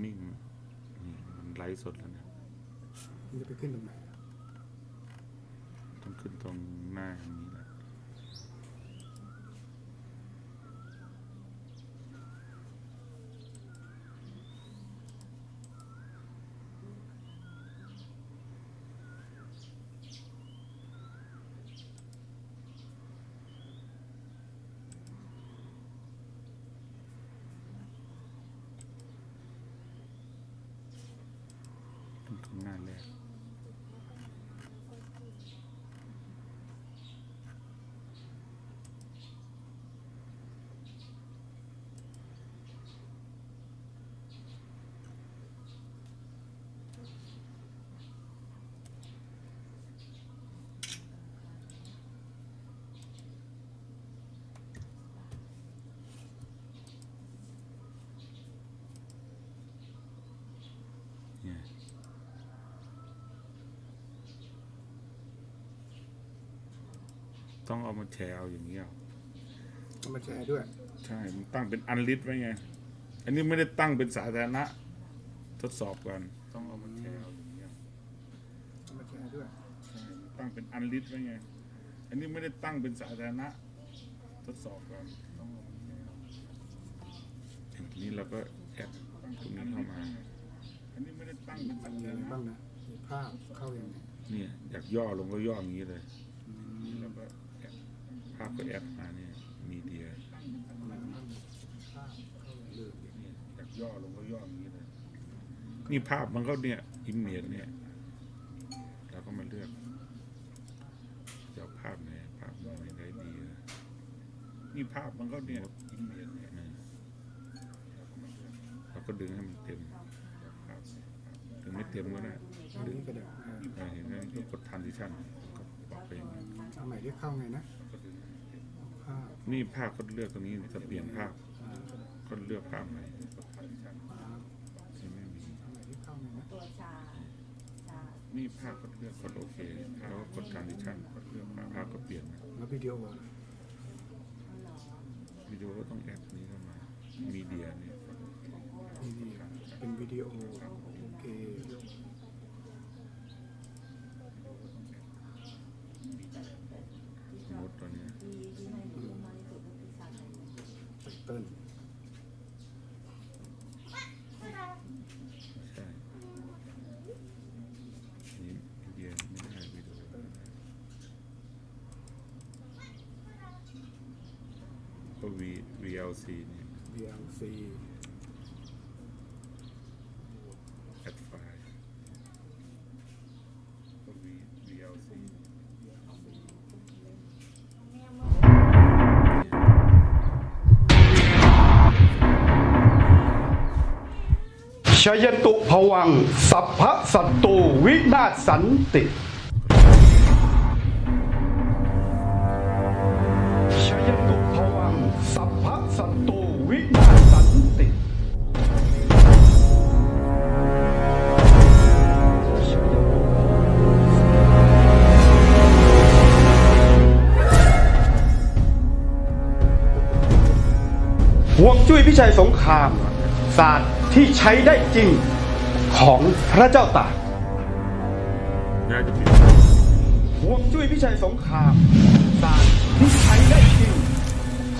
นิ่งนี่มันไลฟ์สดแล้วนะมันจะไปขึ้นตรงไหนอะต้องขึ้นตรงหน้าอย่างนี้แหละ ต้องขึ้นหน้าแรก เนี่ย ต้องเอามาแชร์เอาอย่างนี้เอาเอามาแชร์ด้วย ใช่มันตั้งเป็นอันลิสไว้ไง อันนี้ไม่ได้ตั้งเป็นสาธารณะ ทดสอบกัน ต้องเอามาแชร์เอาอย่างนี้เอาเอามาแชร์ด้วย ใช่มันตั้งเป็นอันลิสไว้ไง อันนี้ไม่ได้ตั้งเป็นสาธารณะ ทดสอบกันต้องเอามาแชร์เอาอย่างนี้เราก็แอดตรงนี้เข้ามา อันนี้ไม่ได้ตั้งเป็นสามีธาอะรไรณะบ้างนะมีภาพเข้าอย่างไงเนี่ยอยากย่อลงก็ย่ออย่างนี้เลย อืม นี่เราก็แอดภาพก็แอดมาเนี่ยมีเดียอะไรบ้างภาพเข้าอย่างเดิมเนี่ยอยากย่อลงก็ย่ออย่างนี้เลยนี่ภาพมันก็เนี่ยอิมเมจเนี่ยเราก็มาเลือกจะเอาภาพไหนภาพไหนได้ดีอะนี่ภาพมันก็เนี่ยอิมเมจเนี่ยนะเราก็มาเลือกเราก็ดึงให้มันเต็มเอาภาพไหนถึงไม่เต็มก็ได้อันดึงนี้ก็ได้เออเออเห็นไหมก็กดทันดิชันก็ปรับไปอย่างนี้เอาใหม่ที่เข้าไงนะ นี่ภาพก็เลือกตรงนี้จะเปลี่ยนภาพอ่าก็เลือกภาพไหนกดทันดิชันภาพที่ไม่มีเอาใหม่ที่เข้าไงนะตัวชาชานี่ภาพก็เลือกกดโอเคแล้วก็กดการดิชั่นกดเลือกภาพภาพก็เปลี่ยนนะแล้ววิดีโอล่ะเขาหรอวิดีโอก็ต้องแอดนี้เข้ามามีเดียเนี่ยกดโอเคนี่นี่เป็นวิดีโอโอเค สมมติตัวเนี้ย ที่ที่ให้ดูมากที่สุดก็คือชาไทย ไตเติ้ลใช่นี่มีเดียไม่ได้วิดีโอไม่ได้ก็ V VLC เนี่ย VLC ชยตุภวัง สัพพะสัตตูวินาศสันติชยตุภวัง สัพพะสัตตูวินาศสันติห่วงจุ้ยพิชัยสงครามศาสตร์ ที่ใช้ได้จริงของพระเจ้าตากน่าจะเป็นห่วงจุ้ยพิชัยสงครามศาสตร์ที่ใช้ได้จริง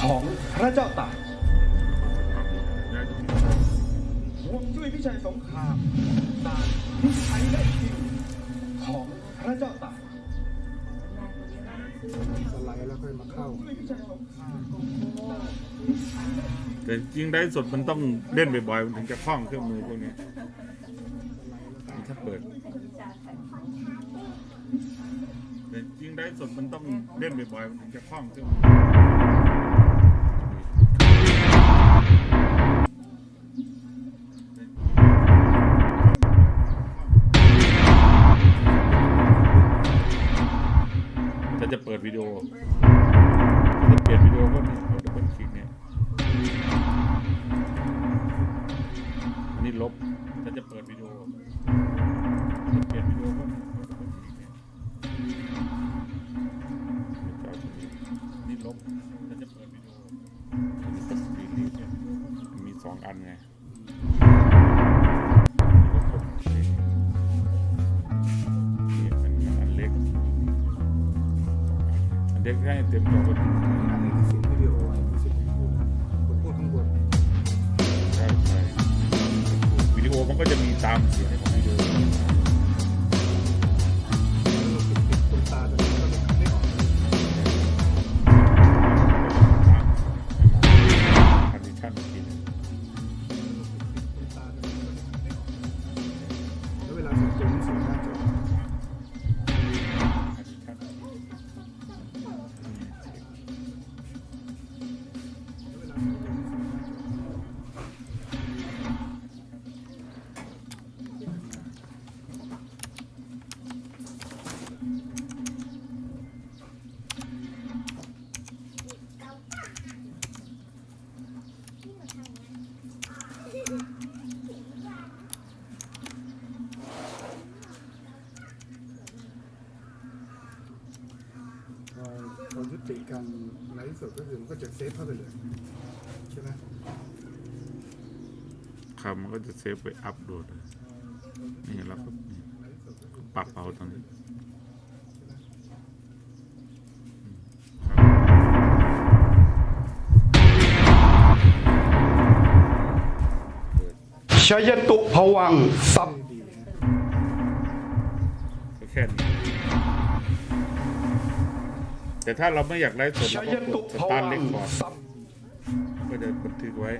ของพระเจ้าตากน่าจะเป็นห่วงจุ้ยพิชัยสงครามศาสตร์ที่ใช้ได้จริงของพระเจ้าตากสไลด์แล้วค่อยมาเข้า จุ้ยพิชัยสงคราม แต่จริงได้สดมันต้องเล่นบ่อยๆมันถึงจะคล่องเครื่องมือพวกนี้นี่ถ้าเปิดแต่จริงได้สดมันต้องเล่นบ่อยๆมันถึงจะคล่องเครื่องมือ ได้เต็มจอก็ดีอันนี้เสียงวิดีโออันนี้เสียงพูดคนพูดข้างบนใช่ใช่วิดีโอมันก็จะมีตามเสียงของวิดีโอ การไลฟ์สดก็คือมันก็จะเซฟเข้าไปเลยใช่ไหมคำมันก็จะเซฟไปอัพโหลดเลยนี่เราก็นี่ไลฟ์สดก็คือปรับเอาตรงนี้ใช่ไหมชยตุภวังค์สัพไม่ดีนะก็แค่นี้ แต่ถ้าเราไม่อยากไลฟ์สดชเรายก็กตุดสภตาร์วัทเล็งกค์ก่อนสัพก็จะบันทึกไว้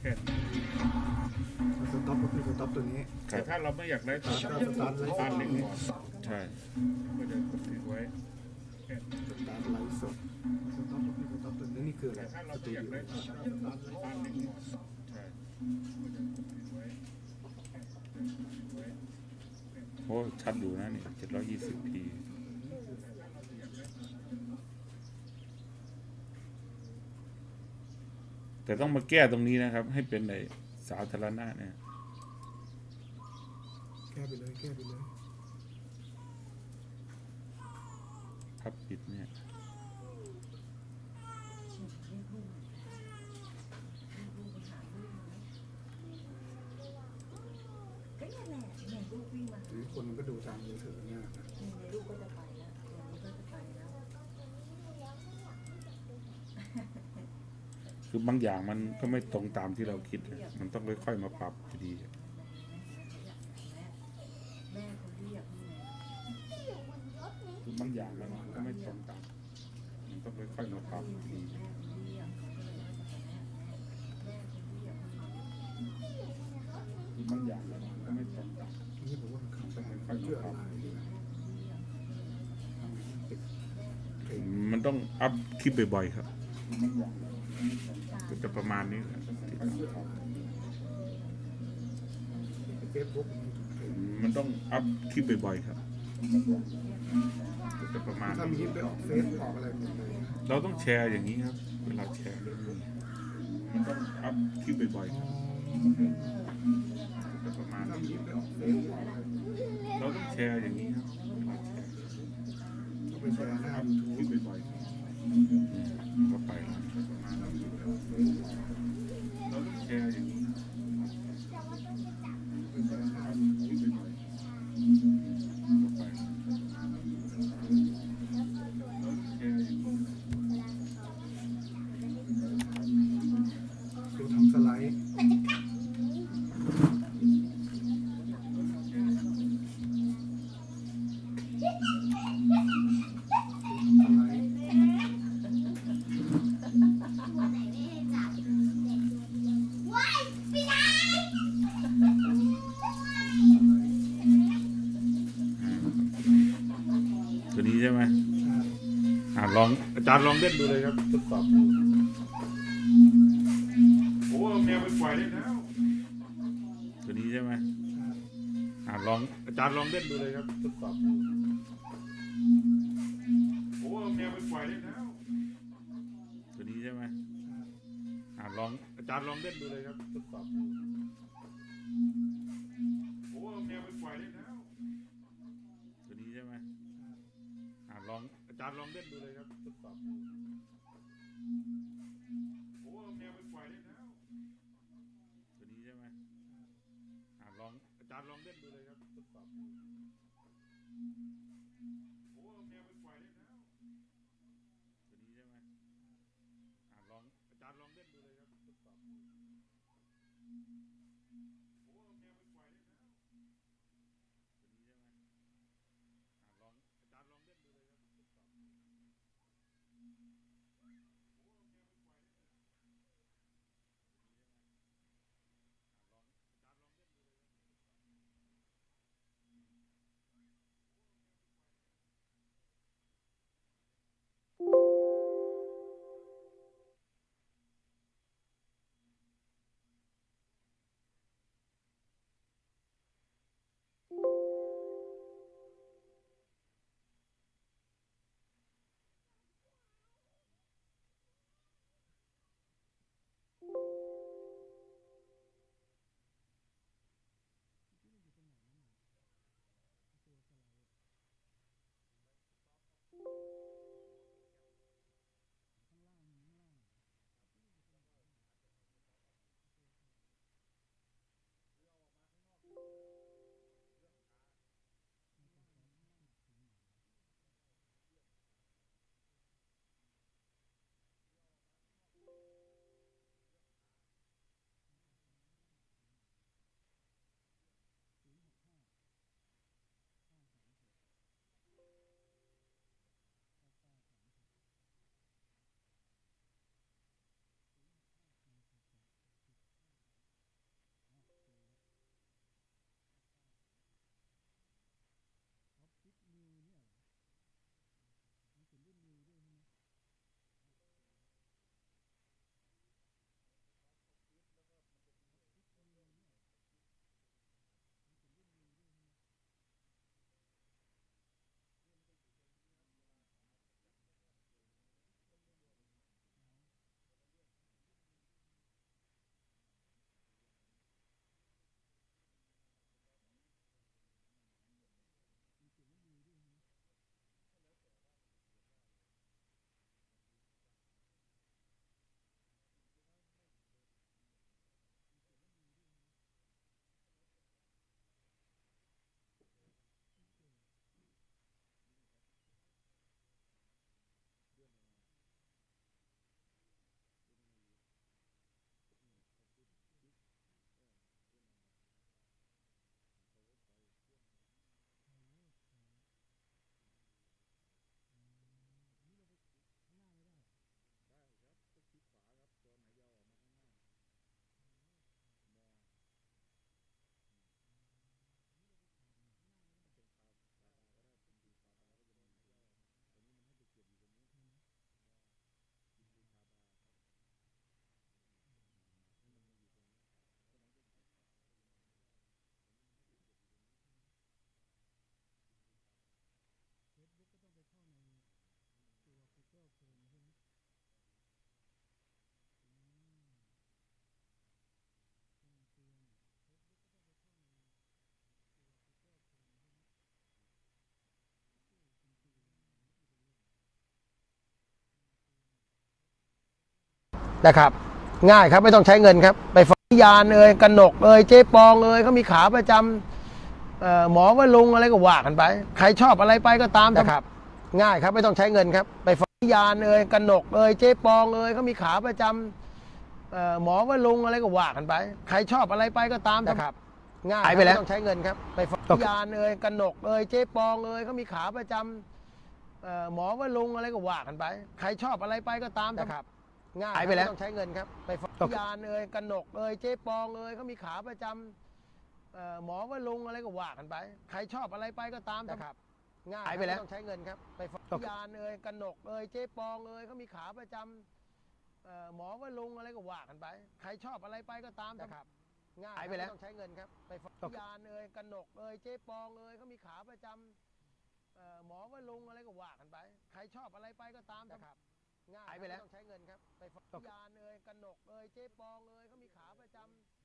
แค่นี้สต็อปก็คือสต็อปตัวนี้แต่ถ้าเราไม่อยากไลฟ์สดชเรายก็ตุสตาร์ทภวังค์เล็กก่อนใช่ก็จะบันทึกไว้แค่นี้สตาร์ทไลฟ์สดสต็อปก็คือสต็อปตัวนี้นี่คืออะไรแต่ถ้าเราสไม่ตูอยากดิไลโอฟ์สดเราก็สตาร์ทเล็กก่อนใช่ก็จะบันทึกไว้โอ้ชัดอยู่นะนี่เจ็ดร้อยยี่สิบพี แต่ต้องมาแก้ตรงนี้นะครับ ให้เป็นในสาธารณะเนี่ยแก้ไปเลยแก้ไปเลยพับปิดเนี่ยก็เนี่ยแหละเนี่ยลูกวิ่งมาหรือคนมันก็ดูตามมือถือเนี่ยนะนี่ในลูกก็จะไปแล้วเดี๋ยวนี้ก็จะไปแล้ว คือบางอย่างมันก็ไม่ตรงตามที่เราคิดนะมันต้องค่อยๆมาปรับอยู่ดีแม่คนเรียกนี่ไงคือบางอย่างมันก็ไม่ตรงตาม มันต้องค่อยๆมาปรับอยู่ดีแม่คนเรียกเขาก็เลยว่าจะไปแม่แม่คนเรียกคือบางอย่างมันก็ไม่ตรงตามนี่ผมว่ามันเข้าไปมันเชื่ออะไรนะทำไมมันติดเพลงมันต้องอัพคลิปบ่อยๆครับก็ จะประมาณนี้แหละที่ทำเฟซบุ๊กเพลงมันต้องอัพคลิปบ่อยๆครับก็จะประมาณถ้ามีนี้ไปออกเฟซออกอะไรหมดเลยนะเราต้องแชร์อย่างนี้ครับ เวลาแชร์เรื่องนี้มันต้องอัพคลิปบ่อยๆครับก็จะประมาณถ้านี้มีไปออกเฟซออกอะไรเราต้องแชร์อย่างนี้ครับเวลาแชร์ก็ไปแชร์หน้าอัพยูทูคลิบปบ่อยๆก็ไปแล้วเราต้องแชร์อย่างนี้ครับ ไปแชร์หน้า อัพ ยู ค ทู ลิ บ ปบ่อยๆก็ไปแล้วเราต้องแชร์อย่างนี้ครับ ดูทำสไลด์สไลด์ ตัวนี้ใช่ไหม ใช่ อ่าลองอา จารย์ลองเล่นดูเลยครับทดสอบโอ้เอาแมวไปปล่อยได้แล้วตัวนี้ใช่ไหมใช่อ่าลองอาจารย์ลองเล่นดูเลยครับทดสอบโอ้เอาแมวไปปล่อยได้แล้วตัวนี้ใช่ไหมใช่อ่าลองอาจารย์ลองเล่นดูเลยครับทดสอบโอ้เอาแมวไปปล่อยได้แล้วตัวนี้ใช่ไหมอ่าลองอาจารย์ลองเล่นดูเลยครับ ท นะครับ ง่ายครับไม่ต้องใช้เงินครับ ไปฟ้องยานเอ่ยกนกเอ่ยเจ๊ปองเอ่ยเขามีขาประจำเอ่อหมอว่าลุงอะไรก็ว่ากันไป ใครชอบอะไรไปก็ตามนะครับ ง่ายครับไม่ต้องใช้เงินครับ ไปฟ้องยานเอ่ยกนกเอ่ยเจ๊ปองเอ่ยเขามีขาประจำเอ่อหมอว่าลุงอะไรก็ว่ากันไป ใครชอบอะไรไปก็ตามนะครับง่ายครับไม่ต้องใช้เงินครับ ไปฟ้องยานเอ่ยกนกเอ่ยเจ๊ปองเอ่ยเขามีขาประจำเอ่อหมอว่าลุงอะไรก็ว่ากันไป ใครชอบอะไรไปก็ตามนะครับ ง่ายไปแล้วไม่ต้องใช้เงินครับ ไปฟ้องยานเอ่ยกนกเอ่ยเจ๊ปองเอ่ยเขามีขาประจำเอ่อหมอว่าลุงอะไรก็ว่ากันไป ใครชอบอะไรไปก็ตามนะครับ ง่ายไปแล้วไม่ต้องใช้เงินครับ ไปฟ้องยานเอ่ยกนกเอ่ยเจ๊ปองเอ่ยเขามีขาประจำเอ่อหมอว่าลุงอะไรก็ว่ากันไป ใครชอบอะไรไปก็ตามนะครับ ง่ายไปแล้วไม่ต้องใช้เงินครับ ไปฟ้องยานเอ่ยกนกเอ่ยเจ๊ปองเอ่ยเขามีขาประจำเอ่อหมอว่าลุงอะไรก็ว่ากันไป ใครชอบอะไรไปก็ตามนะครับ ง่ายไปแล้วไม่ต้องใช้เงินครับ ไปฟ้องยานเอ่ยกนกเอ่ยเจ๊ปองเอ่ยเขามีขาประจ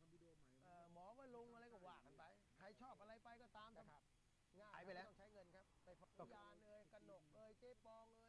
ำเอ่อหมอว่าลุงอะไรก็ว่ากันไป ใครชอบอะไรไปก็ตามนะครับ ง่ายไปแล้วไม่ต้องใช้เงินครับ ไปฟ้องยานเอ่ยกนกเอ่ยเจ๊ปองเอ่ย